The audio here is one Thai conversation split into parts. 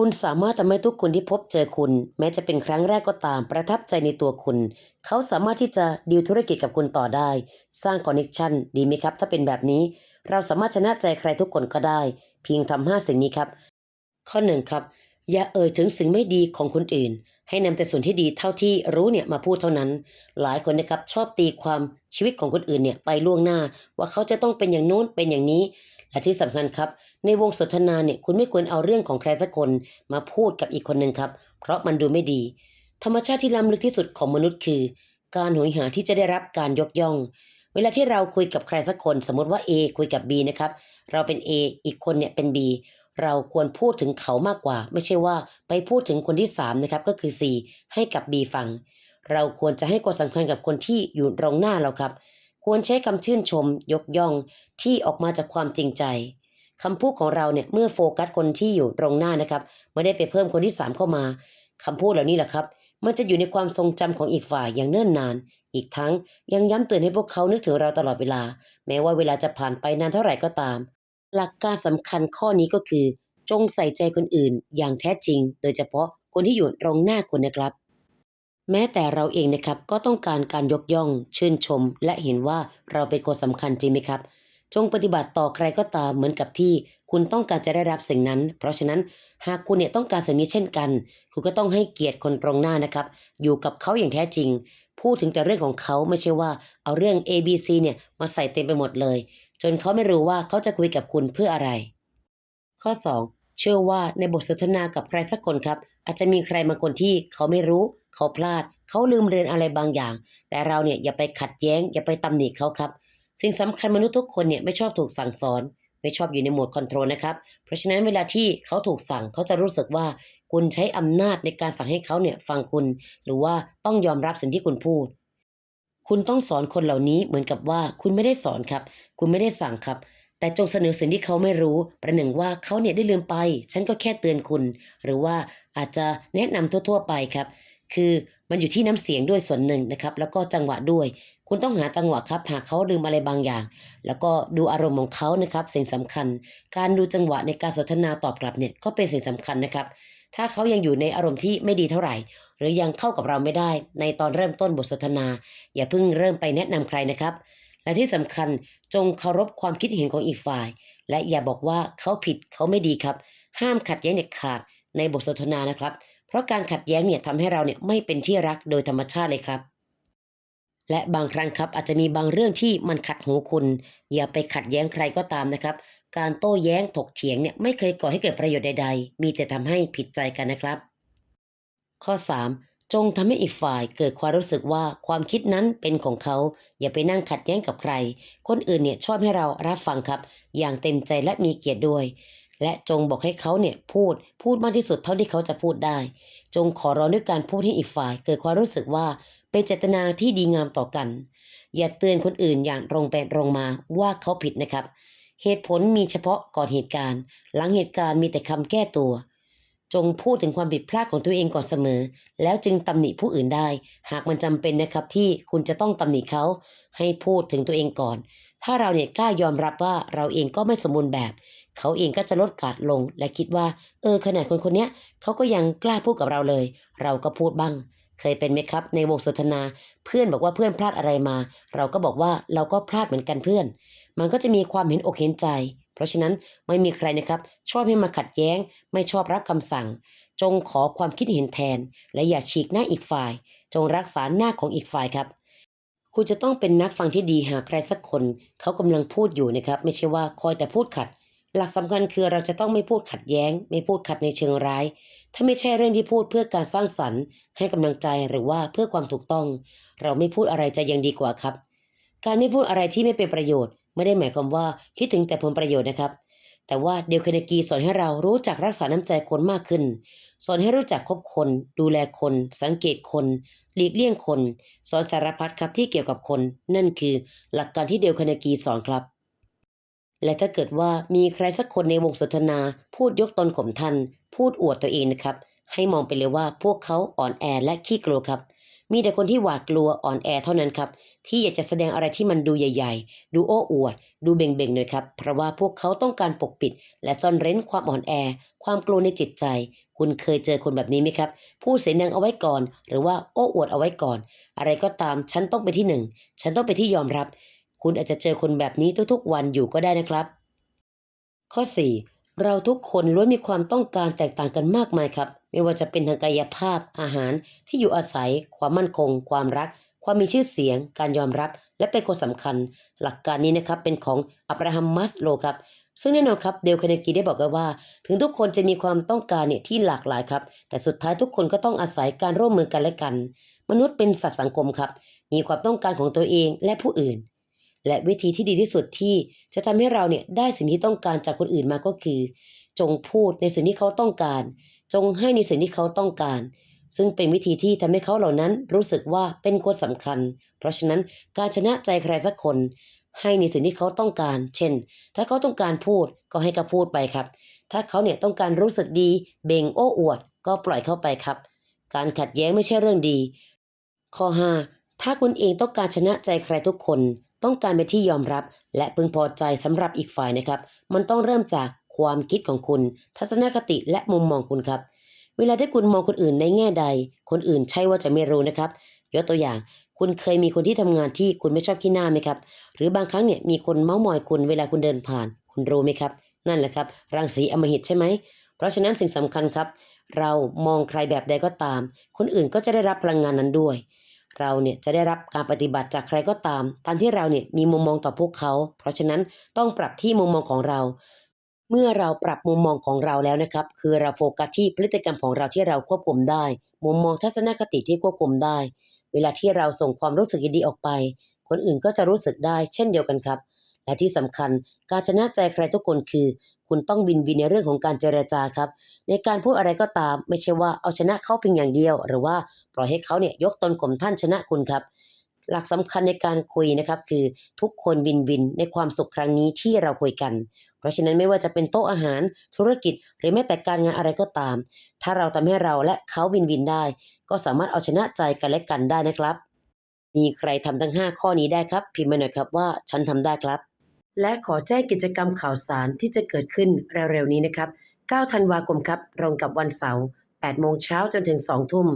คุณสามารถทำให้ทุกคนที่พบเจอคุณ แม้จะเป็นครั้งแรกก็ตามประทับใจในตัวคุณ เขาสามารถที่จะดีลธุรกิจกับคุณต่อได้ สร้างคอนเน t ชันดีไหมครับ ถ้าเป็นแบบนี้ เราสามารถชนะใจใครทุกคนก็ได้ เพียงทำห้าสิ่งนี้ครับ ข้อหนึ่งครับ อย่าเอ่ยถึงสิ่งไม่ดีของคนอื่น ให้นำแต่ส่วนที่ดีเท่าที่รู้เนี่ยมาพูดเท่านั้น หลายคนนะครับชอบตีความชีวิตของคนอื่นเนี่ยไปล่วงหน้า ว่าเขาจะต้องเป็นอย่างโน้นเป็นอย่างนี้ และที่สำคัญครับ ในวงสนทนาเนี่ยคุณไม่ควรเอาเรื่องของใครสักคนมาพูดกับอีกคนหนึ่งครับ เพราะมันดูไม่ดี ธรรมชาติที่ล้ำลึกที่สุดของมนุษย์คือ การโหยหาที่จะได้รับการยกย่อง เวลาที่เราคุยกับใครสักคน สมมติว่า A คุยกับ B นะครับเราเป็น A อีกคนเนี่ยเป็น B เราควรพูดถึงเขามากกว่า ไม่ใช่ว่าไปพูดถึงคนที่สามนะครับก็คือ C ให้กับ B ฟัง เราควรจะให้ความสำคัญกับคนที่อยู่ตรงหน้าเราครับ ควรใช้คำชื่นชม ยกย่องที่ออกมาจากความจริงใจคำพูดของเราเนี่ยเมื่อโฟกัสคนที่อยู่ตรงหน้านะครับไม่ได้ไปเพิ่มคนที่สามเข้ามาคำพูดเหล่านี้แหละครับ มันจะอยู่ในความทรงจำของอีกฝ่ายอย่างเนิ่นนาน อีกทั้งยังย้ำเตือนให้พวกเขานึกถึงเราตลอดเวลา แม้ว่าเวลาจะผ่านไปนานเท่าไหร่ก็ตาม หลักการสำคัญข้อนี้ก็คือ จงใส่ใจคนอื่น อย่างแท้จริง โดยเฉพาะคนที่อยู่ตรงหน้าคุณนะครับ แม้แต่เราเองนะครับก็ต้องการการยกย่อง ชื่นชม และเห็นว่าเราเป็นคนสำคัญจริงไหมครับ จงปฏิบัติต่อใครก็ตามเหมือนกับที่คุณต้องการจะได้รับสิ่งนั้น เพราะฉะนั้นหากคุณเนี่ยต้องการสิ่งนี้เช่นกัน คุณก็ต้องให้เกียรติคนตรงหน้านะครับ อยู่กับเขาอย่างแท้จริง พูดถึงแต่เรื่องของเขาไม่ใช่ว่าเอาเรื่อง A B C เนี่ยมาใส่เต็มไปหมดเลย จนเขาไม่รู้ว่าเขาจะคุยกับคุณเพื่ออะไร ข้อ 2 เชื่อว่าในบทสนทนากับใครสักคนครับ อาจจะมีใครบางคนที่เขาไม่รู้ เขาพลาด เขาลืมเรียนอะไรบางอย่าง แต่เราเนี่ยอย่าไปขัดแย้ง อย่าไปตำหนิเขาครับ สิ่งสำคัญมนุษย์ทุกคนเนี่ยไม่ชอบถูกสั่งสอน ไม่ชอบอยู่ในโหมดคอนโทรลนะครับ เพราะฉะนั้นเวลาที่เขาถูกสั่งเขาจะรู้สึกว่าคุณใช้อำนาจในการสั่งให้เขาเนี่ยฟังคุณ หรือว่าต้องยอมรับสิ่งที่คุณพูด คุณต้องสอนคนเหล่านี้เหมือนกับว่าคุณไม่ได้สอนครับ คุณไม่ได้สั่งครับแต่จงเสนอสิ่งที่เขาไม่รู้ ประหนึ่งว่าเขาเนี่ยได้ลืมไป ฉันก็แค่เตือนคุณ หรือว่าอาจจะแนะนำทั่ว ๆ ไปครับ คือมันอยู่ที่น้ำเสียงด้วยส่วนหนึ่งนะครับ แล้วก็จังหวะด้วย คุณต้องหาจังหวะครับ หากเขาลืมอะไรบางอย่าง แล้วก็ดูอารมณ์ของเขานะครับ สิ่งสำคัญ การดูจังหวะในการสนทนาตอบกลับเนี่ยก็เป็นสิ่งสำคัญนะครับ ถ้าเขายังอยู่ในอารมณ์ที่ไม่ดีเท่าไหร่ หรือยังเข้ากับเราไม่ได้ ในตอนเริ่มต้นบทสนทนา อย่าเพิ่งเริ่มไปแนะนำใครนะครับ และที่สำคัญจงเคารพความคิดเห็นของอีกฝ่าย และอย่าบอกว่าเขาผิดเขาไม่ดีครับ ห้ามขัดแย้งเด็ดขาดในบทสนทนานะครับ เพราะการขัดแย้งเนี่ยทำให้เราเนี่ยไม่เป็นที่รักโดยธรรมชาติเลยครับ และบางครั้งครับอาจจะมีบางเรื่องที่มันขัดหูคุณ อย่าไปขัดแย้งใครก็ตามนะครับ การโต้แย้งถกเถียงเนี่ยไม่เคยก่อให้เกิดประโยชน์ใด ๆ มีแต่ทำให้ผิดใจกันนะครับ ข้อ 3 จงทำให้อีกฝ่ายเกิดความรู้สึกว่าความคิดนั้นเป็นของเขา อย่าไปนั่งขัดแย้งกับใคร คนอื่นเนี่ยชอบให้เรารับฟังครับ อย่างเต็มใจและมีเกียรติด้วย และจงบอกให้เขาเนี่ยพูดพูดมากที่สุดเท่าที่เขาจะพูดได้ จงขอร้องด้วยการพูดให้อีกฝ่าย เกิดความรู้สึกว่าเป็นเจตนาที่ดีงามต่อกัน อย่าเตือนคนอื่นอย่างตรงไปตรงมาว่าเขาผิดนะครับ เหตุผลมีเฉพาะก่อนเหตุการณ์ หลังเหตุการณ์มีแต่คำแก้ตัว จงพูดถึงความผิดพลาดของตัวเองก่อนเสมอ แล้วจึงตำหนิผู้อื่นได้ หากมันจำเป็นนะครับที่คุณจะต้องตำหนิเขาให้พูดถึงตัวเองก่อน ถ้าเราเนี่ยกล้ายอมรับว่าเราเองก็ไม่สมบูรณ์แบบ เขาเองก็จะลดการลงและคิดว่า เออขนาดคนคนนี้เขาก็ยังกล้าพูดกับเราเลย เราก็พูดบ้าง เคยเป็นไหมครับ ในวงสนทนา เพื่อนบอกว่าเพื่อนพลาดอะไรมา เราก็บอกว่าเราก็พลาดเหมือนกันเพื่อน มันก็จะมีความเห็นอกเห็นใจ เพราะฉะนั้นไม่มีใครนะครับชอบให้มาขัดแย้ง ไม่ชอบรับคำสั่ง จงขอความคิดเห็นแทน และอย่าฉีกหน้าอีกฝ่าย จงรักษาหน้าของอีกฝ่ายครับคุณจะต้องเป็นนักฟังที่ดีหากใครสักคน เขากำลังพูดอยู่นะครับ ไม่ใช่ว่าคอยแต่พูดขัด หลักสำคัญคือเราจะต้องไม่พูดขัดแย้ง ไม่พูดขัดในเชิงร้าย ถ้าไม่ใช่เรื่องที่พูดเพื่อการสร้างสรรค์ ให้กำลังใจหรือว่าเพื่อความถูกต้อง เราไม่พูดอะไรจะยังดีกว่าครับ การไม่พูดอะไรที่ไม่เป็นประโยชน์ ไม่ได้หมายความว่าคิดถึงแต่ผลประโยชน์นะครับ แต่ว่าเดลคาเนกีสอนให้เรารู้จักรักษาน้ำใจคนมากขึ้น สอนให้รู้จักคบคน ดูแลคน สังเกตคน หลีกเลี่ยงคน สอนสารพัดครับที่เกี่ยวกับคน นั่นคือหลักการที่เดลคาเนกีสอนครับ และถ้าเกิดว่ามีใครสักคนในวงสนทนา พูดยกตนข่มท่าน พูดอวดตัวเองนะครับ ให้มองไปเลยว่าพวกเขาอ่อนแอและขี้กลัวครับ มีแต่คนที่หวาดกลัวอ่อนแอเท่านั้นครับ ที่อยากจะแสดงอะไรที่มันดูใหญ่ ๆ ดูโอ้อวด ดูเบ่งๆหน่อยครับ เพราะว่าพวกเขาต้องการปกปิด และซ่อนเร้นความอ่อนแอ ความกลัวในจิตใจ คุณเคยเจอคนแบบนี้ไหมครับ พูดเสียงดังเอาไว้ก่อน หรือว่าโอ้อวดเอาไว้ก่อน อะไรก็ตามฉันต้องไปที่หนึ่งฉันต้องไปที่ยอมรับ คุณอาจจะเจอคนแบบนี้ทุกๆ วันอยู่ก็ได้นะครับ ข้อ 4 เราทุกคนล้วนมีความต้องการแตกต่างกันมากมายครับ ไม่ว่าจะเป็นทางกายภาพ อาหาร ที่อยู่อาศัย ความมั่นคง ความรัก ความมีชื่อเสียง การยอมรับ และเป็นคนสำคัญ หลักการนี้นะครับเป็นของอับราฮัมมัสโลครับซึ่งแน่นอนครับเดลคาเนกีได้บอกไว้ว่า ถึงทุกคนจะมีความต้องการเนี่ยที่หลากหลายครับ แต่สุดท้ายทุกคนก็ต้องอาศัยการร่วมมือกันและกัน มนุษย์เป็นสัตว์สังคมครับ มีความต้องการของตัวเองและผู้อื่น และวิธีที่ดีที่สุดที่จะทำให้เราเนี่ยได้สิ่งที่ต้องการจากคนอื่นมาก็คือ จงพูดในสิ่งที่เขาต้องการ จงให้ในสิ่งที่เขาต้องการ ซึ่งเป็นวิธีที่ทำให้เขาเหล่านั้นรู้สึกว่าเป็นคนสำคัญ เพราะฉะนั้นการชนะใจใครสักคน ให้ในสิ่งที่เขาต้องการ เช่น ถ้าเขาต้องการพูดก็ให้เขาพูดไปครับ ถ้าเขาเนี่ยต้องการรู้สึกดี เบ่งโอ้อวด ก็ปล่อยเข้าไปครับ การขัดแย้งไม่ใช่เรื่องดี ข้อ 5 ถ้าคุณเองต้องการชนะใจใครทุกคน ต้องการเป็นที่ยอมรับ และพึงพอใจสำหรับอีกฝ่ายนะครับ มันต้องเริ่มจากความคิดของคุณ ทัศนคติและมุมมองคุณครับ เวลาที่คุณมองคนอื่นในแง่ใด คนอื่นใช่ว่าจะไม่รู้นะครับยกตัวอย่าง คุณเคยมีคนที่ทำงานที่คุณไม่ชอบขี้หน้าไหมครับ หรือบางครั้งเนี่ยมีคนเม้าท์มอยคุณเวลาคุณเดินผ่าน คุณรู้ไหมครับ นั่นแหละครับ รังสีอมหิตใช่ไหม เพราะฉะนั้นสิ่งสำคัญครับ เรามองใครแบบใดก็ตาม คนอื่นก็จะได้รับพลังงานนั้นด้วย เราเนี่ยจะได้รับการปฏิบัติจากใครก็ตาม ตามที่เราเนี่ยมีมุมมองต่อพวกเขา เพราะฉะนั้นต้องปรับที่มุมมองของเรา เมื่อเราปรับมุมมองของเราแล้วนะครับ คือเราโฟกัสที่พฤติกรรมของเราที่เราควบคุมได้ มุมมองทัศนคติที่ควบคุมได้ เวลาที่เราส่งความรู้สึกดีออกไป คนอื่นก็จะรู้สึกได้เช่นเดียวกันครับ และที่สำคัญการชนะใจใครทุกคนคือ คุณต้องวินวินในเรื่องของการเจรจาครับ ในการพูดอะไรก็ตาม ไม่ใช่ว่าเอาชนะเขาเพียงอย่างเดียว หรือว่าปล่อยให้เขาเนี่ยยกตนข่มท่านชนะคุณครับ หลักสำคัญในการคุยนะครับคือทุกคนวินวินในความสุขครั้งนี้ที่เราคุยกัน เพราะฉะนั้นไม่ว่าจะเป็นโต๊ะอาหารธุรกิจ หรือแม้แต่การงานอะไรก็ตาม ถ้าเราทำให้เราและเขาวินวินได้ ก็สามารถเอาชนะใจกันและกันได้นะครับมีใครทำทั้ง 5 ข้อนี้ได้ครับ พิมพ์มาหน่อยครับว่าฉันทำได้ครับ และขอแจ้งกิจกรรมข่าวสารที่จะเกิดขึ้นเร็วๆนี้นะครับ 9 ธันวาคมครับตรงกับวันเสาร์ 8 โมงเช้าจนถึง 2 ทุ่ม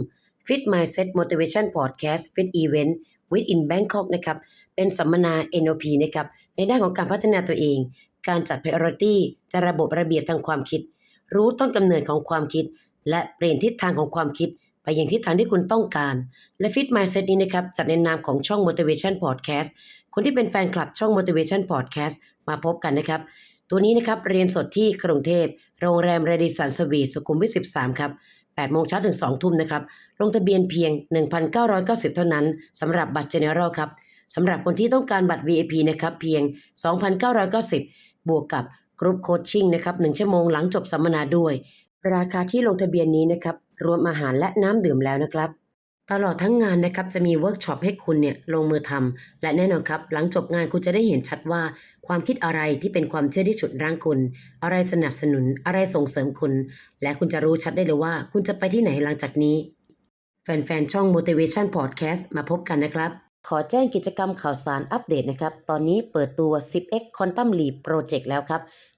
Fit Mindset Motivation Podcast Fit Event Within Bangkok นะครับ เป็นสัมมนา NLP นะครับ ในด้านของการพัฒนาตัวเอง การจัด priority จะระบบระเบียบทางความคิด รู้ต้นกำเนิดของความคิด และเปลี่ยนทิศทางของความคิด ไปยังทิศทางที่คุณต้องการ และ Fit Mindset นี้นะครับ จัดในนามของช่อง Motivation Podcast คนที่เป็นแฟนคลับช่อง Motivation Podcast มาพบกันนะครับ ตัวนี้นะครับเรียนสดที่กรุงเทพ โรงแรมเรดิสันสวีทสุขุมวิท 13 ครับ8โมงเช้าถึง 2 ทุ่มนะครับ ลงทะเบียนเพียง 1,990 เท่านั้นสำหรับบัตร General ครับสำหรับคนที่ต้องการบัตร VIP นะครับเพียง 2,990 บวกกับกรุ๊ปโคชชิ่งนะครับ1ชั่วโมงหลังจบสัมมนาด้วย ราคาที่ลงทะเบียนนี้นะครับรวมอาหารและน้ำดื่มแล้วนะครับ ตลอดทั้งงานนะครับจะมีเวิร์กช็อปให้คุณเนี่ยลงมือทำและแน่นอนครับ หลังจบงานคุณจะได้เห็นชัดว่า ความคิดอะไรที่เป็นความเชื่อที่ฉุดรั้งคุณ อะไรสนับสนุนอะไรส่งเสริมคุณ และคุณจะรู้ชัดได้เลยว่า คุณจะไปที่ไหนหลังจากนี้ แฟนๆ ช่อง Motivation Podcast มาพบกันนะครับ ขอแจ้งกิจกรรมข่าวสารอัปเดตนะครับ ตอนนี้เปิดตัว 10x Quantum Leap Project แล้วครับ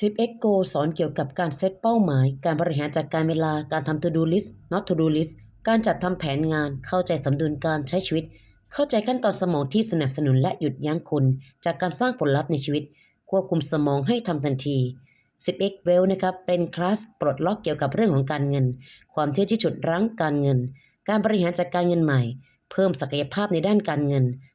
10x Go สอนเกี่ยวกับการเซตเป้าหมาย การบริหารจัดการเวลา การทำ to do list not to do list การจัดทำแผนงาน เข้าใจสมดุลการใช้ชีวิต เข้าใจขั้นตอนสมองที่สนับสนุนและหยุดยั้งคุณ จากการสร้างผลลัพธ์ในชีวิต ควบคุมสมองให้ทำทันที 10x Well นะครับเป็นคลาสปลดล็อกเกี่ยวกับเรื่องของการเงิน ความเชื่อที่ฉุดรั้งการเงิน การบริหารจัดการเงินใหม่ เพิ่มศักยภาพในด้านการเงิน